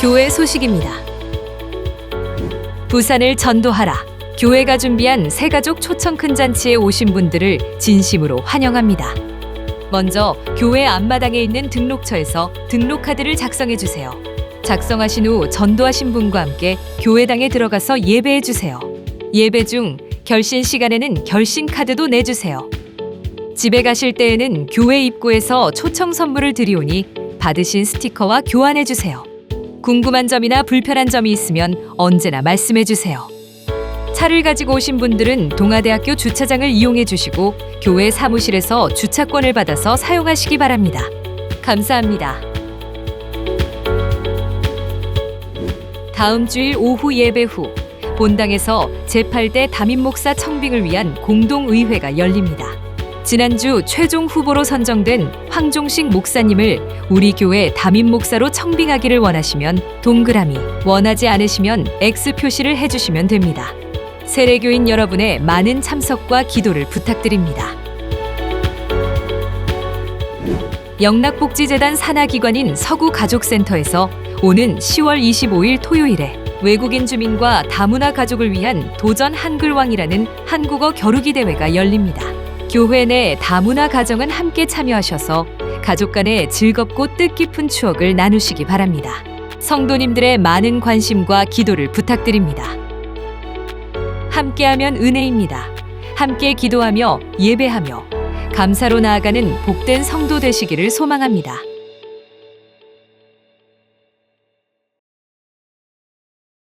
교회 소식입니다. 부산을 전도하라. 교회가 준비한 새가족 초청 큰 잔치에 오신 분들을 진심으로 환영합니다. 먼저 교회 앞마당에 있는 등록처에서 등록카드를 작성해 주세요. 작성하신 후 전도하신 분과 함께 교회당에 들어가서 예배해 주세요. 예배 중 결신 시간에는 결신 카드도 내주세요. 집에 가실 때에는 교회 입구에서 초청 선물을 드리오니 받으신 스티커와 교환해 주세요. 궁금한 점이나 불편한 점이 있으면 언제나 말씀해 주세요. 차를 가지고 오신 분들은 동아대학교 주차장을 이용해 주시고 교회 사무실에서 주차권을 받아서 사용하시기 바랍니다. 감사합니다. 다음 주일 오후 예배 후 본당에서 제8대 담임 목사 청빙을 위한 공동의회가 열립니다. 지난주 최종 후보로 선정된 황종식 목사님을 우리 교회 담임 목사로 청빙하기를 원하시면 동그라미, 원하지 않으시면 X 표시를 해주시면 됩니다. 세례교인 여러분의 많은 참석과 기도를 부탁드립니다. 영락복지재단 산하기관인 서구가족센터에서 오는 10월 25일 토요일에 외국인 주민과 다문화 가족을 위한 도전 한글왕이라는 한국어 겨루기 대회가 열립니다. 교회 내 다문화 가정은 함께 참여하셔서 가족 간의 즐겁고 뜻깊은 추억을 나누시기 바랍니다. 성도님들의 많은 관심과 기도를 부탁드립니다. 함께하면 은혜입니다. 함께 기도하며 예배하며 감사로 나아가는 복된 성도 되시기를 소망합니다.